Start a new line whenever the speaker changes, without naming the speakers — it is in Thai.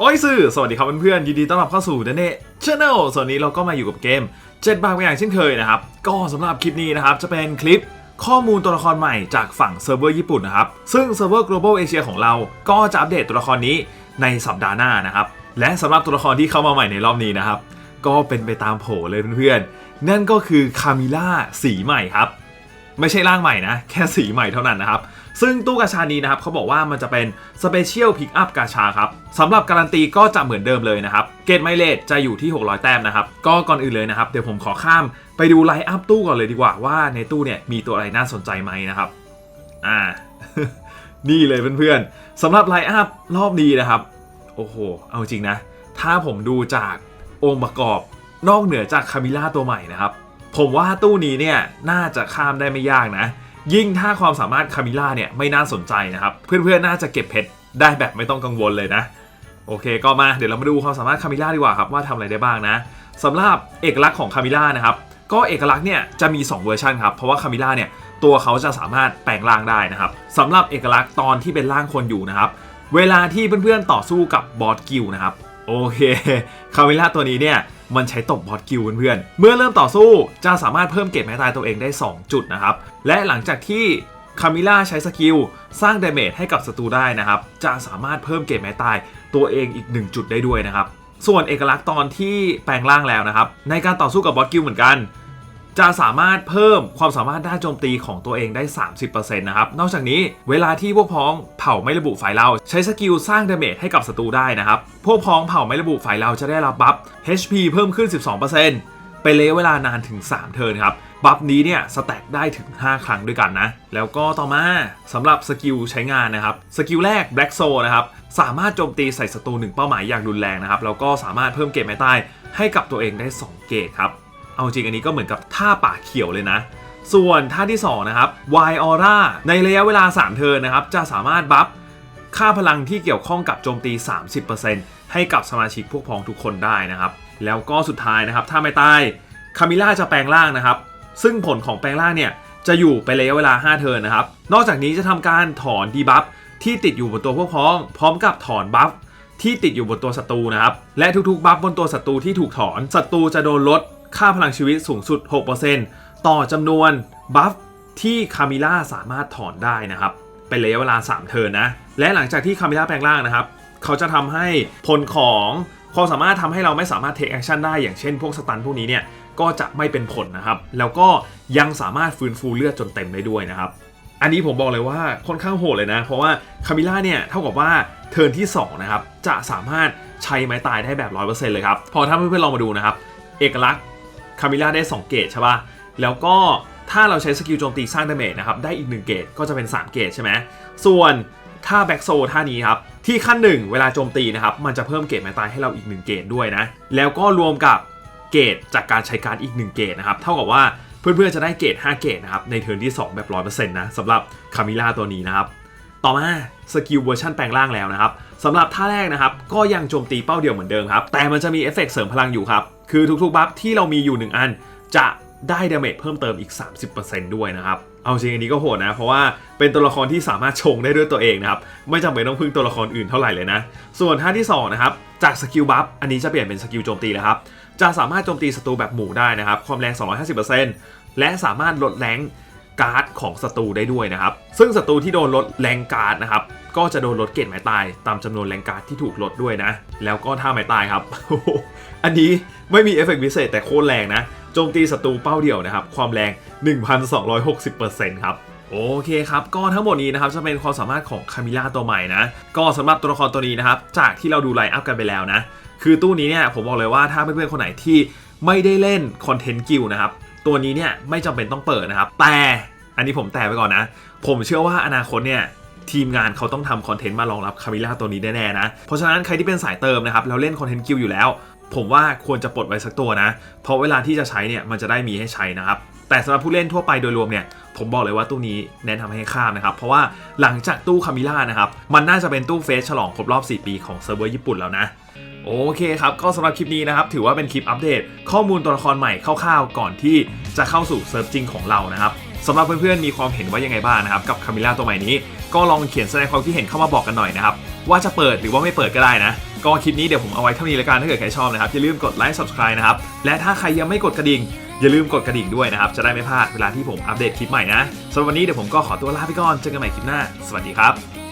โอ้ยสื่อสวัสดีครับเพื่อนๆยินดีต้อนรับเข้าสู่เดนเน่ชแนลส่วนนี้เราก็มาอยู่กับเกม7บาทอย่างเช่นเคยนะครับ ก็สำหรับคลิปนี้นะครับ จะเป็นคลิปข้อมูลตัวละครใหม่จากฝั่งเซิร์ฟเวอร์ญี่ปุ่นนะครับ ซึ่งเซิร์ฟเวอร์ global asia ของเราก็จะอัปเดตตัวละครนี้ในสัปดาห์หน้านะครับ และสำหรับตัวละครที่เข้ามาใหม่ในรอบนี้นะครับ ก็เป็นไปตามโผเลยเพื่อนๆนั่นก็คือคามิล่าสีใหม่ครับ ไม่ใช่ร่างใหม่นะ แค่สีใหม่เท่านั้นนะครับ ซึ่งตู้กาชานี้นะครับเขาบอกว่ามันจะเป็นสเปเชียลพิกอัพกาชาครับสำหรับการันตีก็จะเหมือนเดิมเลยนะครับ เกตไมเลจจะอยู่ที่ 600 แต้มนะครับ ก็ก่อนอื่นเลยนะครับ เดี๋ยวผมขอข้ามไปดูไลน์อัพตู้ก่อนเลยดีกว่าว่าในตู้เนี่ยมีตัวอะไรน่าสนใจไหมนะครับ อ่า นี่เลยเพื่อนๆสำหรับไลน์อัพรอบนี้นะครับ โอ้โห เอาจริงนะ ถ้าผมดูจากองค์ประกอบนอกเหนือจากคามิล่าตัวใหม่นะครับ ผมว่าตู้นี้เนี่ยน่าจะข้ามได้ไม่ยากนะ ยิ่งถ้าความสามารถคามิล่าเนี่ยไม่น่าสนใจนะครับ เพื่อนๆน่าจะเก็บเพชรได้แบบไม่ต้องกังวลเลยนะ โอเคก็มาเดี๋ยวเรามาดูความสามารถคามิล่าดีกว่าครับว่าทำอะไรได้บ้างนะสำหรับเอกลักษณ์ของคามิล่านะครับก็เอกลักษณ์เนี่ยจะมี 2 เวอร์ชันครับ เพราะว่าคามิล่าเนี่ยตัวเขาจะสามารถแปลงร่างได้นะครับสำหรับเอกลักษณ์ตอนที่เป็นร่างคนอยู่นะครับ เวลาที่เพื่อนๆต่อสู้กับบอสกิลนะครับโอเคคามิล่าตัวนี้เนี่ย มันใช้ตบบอสกิลเพื่อนเมื่อเริ่มต่อสู้จะสามารถเพิ่มเกรดแม้ตายตัวเองได้ 2 จุดนะครับ และหลังจากที่คามิล่าใช้สกิลสร้างเดเมจให้กับศัตรูได้นะครับ จะสามารถเพิ่มเกรดแม้ตายตัวเองอีก 1 จุดได้ด้วยนะครับ ส่วนเอกลักษณ์ตอนที่แปลงร่างแล้วนะครับ ในการต่อสู้กับบอสกิลเหมือนกัน จะสามารถเพิ่มความสามารถด้านโจมตีของตัวเองได้ 30%นะครับนอกจากนี้เวลาที่พวกพ้องเผ่าไม่ระบุฝ่ายเราใช้สกิลสร้างดาเมจให้กับศัตรูได้นะครับพวกพ้องเผ่าไม่ระบุฝ่ายเราจะได้รับบัฟ HP เพิ่มขึ้น 12%เป็นระยเวลานานถึง 3 เทิร์นครับ บัฟนี้เนี่ยสแต็กได้ถึง 5 ครั้งด้วยกันนะ แล้วก็ต่อมาสำหรับสกิลใช้งานนะครับ สกิลแรก Black Soul นะครับ สามารถโจมตีใส่ศัตรูหนึ่งเป้าหมายอย่างรุนแรงนะครับ แล้วก็สามารถเพิ่มเกรดไม้ตายให้กับตัวเองได้ 2 เกรดครับ เอาจริงอันนี้ก็เหมือนกับท่าป่าเขียวเลยนะ ส่วนท่าที่ 2 นะครับ Y Aura ในระยะเวลา 3 เทิร์นนะครับ จะสามารถบัฟค่าพลังที่เกี่ยวข้องกับโจมตี 30%ให้กับสมาชิกพวกพ้องทุกคนได้นะครับ แล้วก็สุดท้ายนะครับถ้าไม่ตายคามิล่าจะแปลงร่างนะครับ ซึ่งผลของแปลงร่างเนี่ยจะอยู่ไประยะเวลา 5 เทิร์นนะครับ นอกจากนี้จะทำการถอนดีบัฟที่ติดอยู่บนตัวพวกพ้อง พร้อมกับถอนบัฟที่ติดอยู่บนตัวศัตรูนะครับ และทุกๆ บัฟบนตัวศัตรูที่ถูกถอนศัตรูจะโดนลด ค่าพลังชีวิตสูงสุด 6%ต่อจำนวนบัฟที่คามิล่าสามารถถอนได้นะครับ เป็นระยะเวลา 3 เทิร์นนะ และหลังจากที่คามิล่าแปลงร่างนะครับ เขาจะทำให้ผลของความสามารถทำให้เราไม่สามารถเทคแอคชั่นได้อย่างเช่นพวกสตันพวกนี้เนี่ยก็จะไม่เป็นผลนะครับ แล้วก็ยังสามารถฟื้นฟูเลือดจนเต็มได้ด้วยนะครับ อันนี้ผมบอกเลยว่าค่อนข้างโหดเลยนะ เพราะว่าคามิล่าเนี่ยเท่ากับว่าเทิร์นที่2นะครับจะสามารถใช้ไม้ตายได้แบบ 100%เลยครับ พอถ้าเพื่อนๆลองมาดูนะครับ เอกลักษณ์ คามิล่าได้ 2 เกรดใช่ป่ะ แล้วก็ถ้าเราใช้สกิลโจมตีสร้างดาเมจนะครับ ได้อีก 1 เกรดก็จะเป็น 3 เกรดใช่ไหม ส่วนถ้าแบ็กโซท่านี้ครับ ที่ขั้น 1 เวลาโจมตีนะครับ มันจะเพิ่มเกรดไม้ตายให้เราอีก 1 เกรดด้วยนะ แล้วก็รวมกับเกรดจากการใช้การอีก 1 เกรดนะครับ เท่ากับว่าเพื่อนๆจะได้เกรด5 เกรดนะครับในเทิร์นที่ 2 แบบ 100%นะสำหรับคามิล่าตัวนี้นะครับ ต่อมาสกิลเวอร์ชันแปลงร่างแล้วนะครับ สำหรับท่าแรกนะครับ ก็ยังโจมตีเป้าเดียวเหมือนเดิมครับ แต่มันจะมีเอฟเฟกต์เสริมพลังอยู่ครับ คือทุกๆบัฟที่เรามีอยู่ 1 อัน จะได้ดาเมจเพิ่มเติมอีก 30%ด้วยนะครับเอาจริงอันนี้ก็โหดนะ เพราะว่าเป็นตัวละครที่สามารถชงได้ด้วยตัวเองนะครับ ไม่จำเป็นต้องพึ่งตัวละครอื่นเท่าไหร่เลยนะ ส่วนท่าที่2นะครับจากสกิลบัฟอันนี้จะเปลี่ยนเป็นสกิลโจมตีแล้วครับจะสามารถโจมตีศัตรูแบบหมู่ได้นะครับความแรง 250%และสามารถลดแรง การ์ดของศัตรูได้ด้วยนะครับ ซึ่งศัตรูที่โดนลดแรงการ์ดนะครับ ก็จะโดนลดเกรดไม้ตาย ตามจำนวนแรงการ์ดที่ถูกลดด้วยนะ แล้วก็ท่าไม้ตายครับ อันนี้ไม่มีเอฟเฟกต์พิเศษแต่โคตรแรงนะ โจมตีศัตรูเป้าเดียวนะครับ ความแรง 1,260%ครับโอเคครับ ก็ทั้งหมดนี้นะครับจะเป็นความสามารถของคามิล่าตัวใหม่นะ ก็สำหรับตัวละครตัวนี้นะครับ จากที่เราดูไลน์อัพกันไปแล้วนะ คือตู้นี้เนี่ยผมบอกเลยว่าถ้าเพื่อนๆคนไหนที่ไม่ได้เล่นคอนเทนต์กิลนะครับ ตัวนี้เนี่ยไม่จำเป็นต้องเปิดนะครับ แต่อันนี้ผมแต่ไปก่อนนะ ผมเชื่อว่าอนาคตเนี่ยทีมงานเขาต้องทำคอนเทนต์มารองรับคามิล่าตัวนี้แน่ๆนะ เพราะฉะนั้นใครที่เป็นสายเติมนะครับแล้วเล่นคอนเทนต์กิลอยู่แล้ว ผมว่าควรจะปลดไว้สักตัวนะ เพราะเวลาที่จะใช้เนี่ยมันจะได้มีให้ใช้นะครับแต่สำหรับผู้เล่นทั่วไปโดยรวมเนี่ยผมบอกเลยว่าตู้นี้แนะนำให้ข้ามนะครับ เพราะว่าหลังจากตู้คามิล่านะครับ มันน่าจะเป็นตู้เฟสฉลองครบรอบ 4 ปีของเซิร์ฟเวอร์ญี่ปุ่นแล้วนะ โอเคครับ ก็สำหรับคลิปนี้นะครับ ถือว่าเป็นคลิปอัปเดต ข้อมูลตัวละครใหม่คร่าวๆ ก่อนที่จะเข้าสู่เซิร์ฟจริงของเรานะครับสำหรับเพื่อนๆมีความเห็นว่ายังไงบ้างนะครับ กับคามิล่าตัวใหม่นี้ ก็ลองเขียนแสดงความคิดเห็นเข้ามาบอกกันหน่อยนะครับ ว่าจะเปิดหรือว่าไม่เปิดก็ได้นะ ก็คลิปนี้เดี๋ยวผมเอาไว้เท่านี้ล้วกันถ้าเกิดใครชอบนะครับอย่าลืมกดไลค์ subscribe นะครับและถ้าใครยังไม่กดกระดิ่งอย่าลืมกดกระดิ่งด้วยนะครับจะได้ไม่พลาดเวลาที่ผมอัปเดตคลิปใหม่นะสำหรับวันนี้เดี๋ยวผมก็ขอตัวลาไปก่อนเจอกันใหม่คลิปหน้า สวัสดีครับ